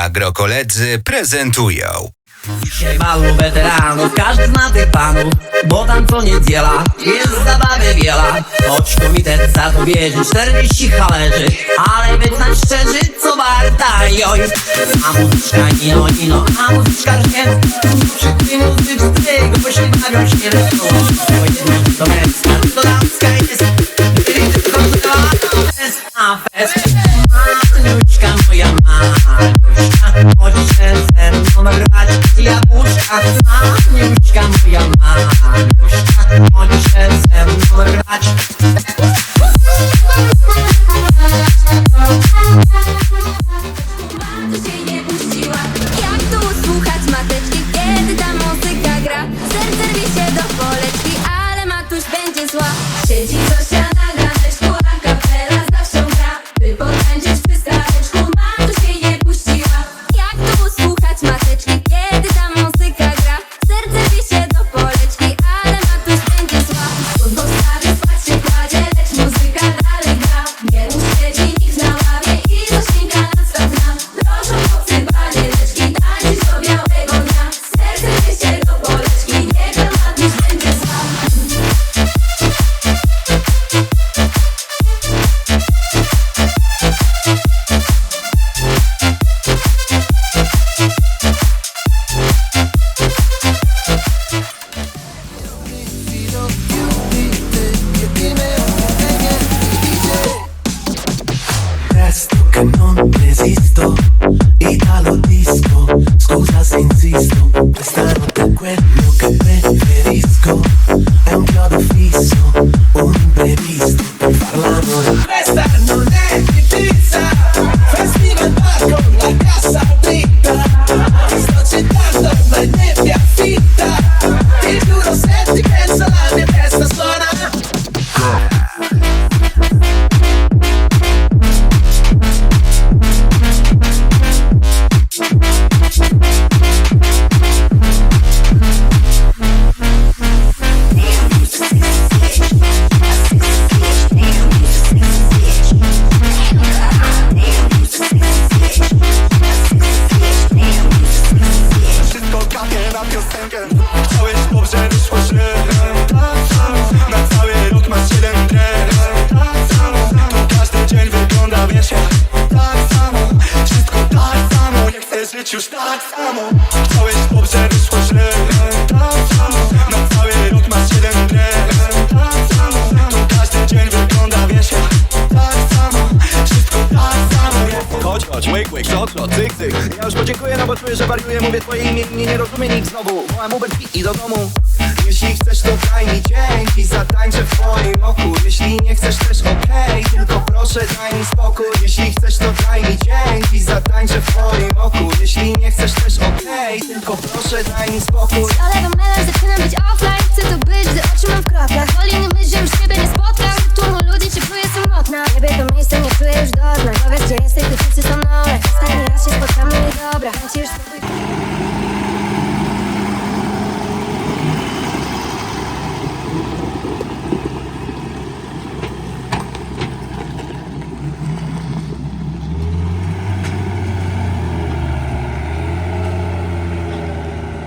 Agrokoledzy prezentują. Siemano weteranów, każdy zna tych panów Bo tam co niedziela jest zabawy wiela. Choć komitet za to wierzy, 40 chalerzy Ale wyznać szczerzy, co warta joj A muzyczka nie oni, no a muzyczka nie Przy tym muzyczce, bo się bawią się lecą Aklıma ne üçgen bu być już tak samo. Chciałeś dobrze, wyszło źle Tak samo. Na cały rok masz jeden trend Tak samo. Tu każdy dzień wygląda wiesz Tak samo. Wszystko tak samo. Chodź, chodź, łyk, łyk, trotro, cyk, cyk. Ja już podziękuję, no bo czuję, że wariuję Mówię twoje imię i nie rozumie nikt znowu. Wołam Uber i do domu. Jeśli to daj mi dzięki Zatańczę w twoim oku. Jeśli nie chcesz też okej okay, Tylko proszę daj mi spokój. Z kolegą Melem zaczynam być offline. Chcę to być, gdy oczy mam w kroplach. Woli nie myśl, że już ciebie nie spotkam. Tłumu ludzi, czy czuję samotna. Niebie to miejsce, nie czuję już do Powiedz, gdzie jesteś, gdy wszyscy są na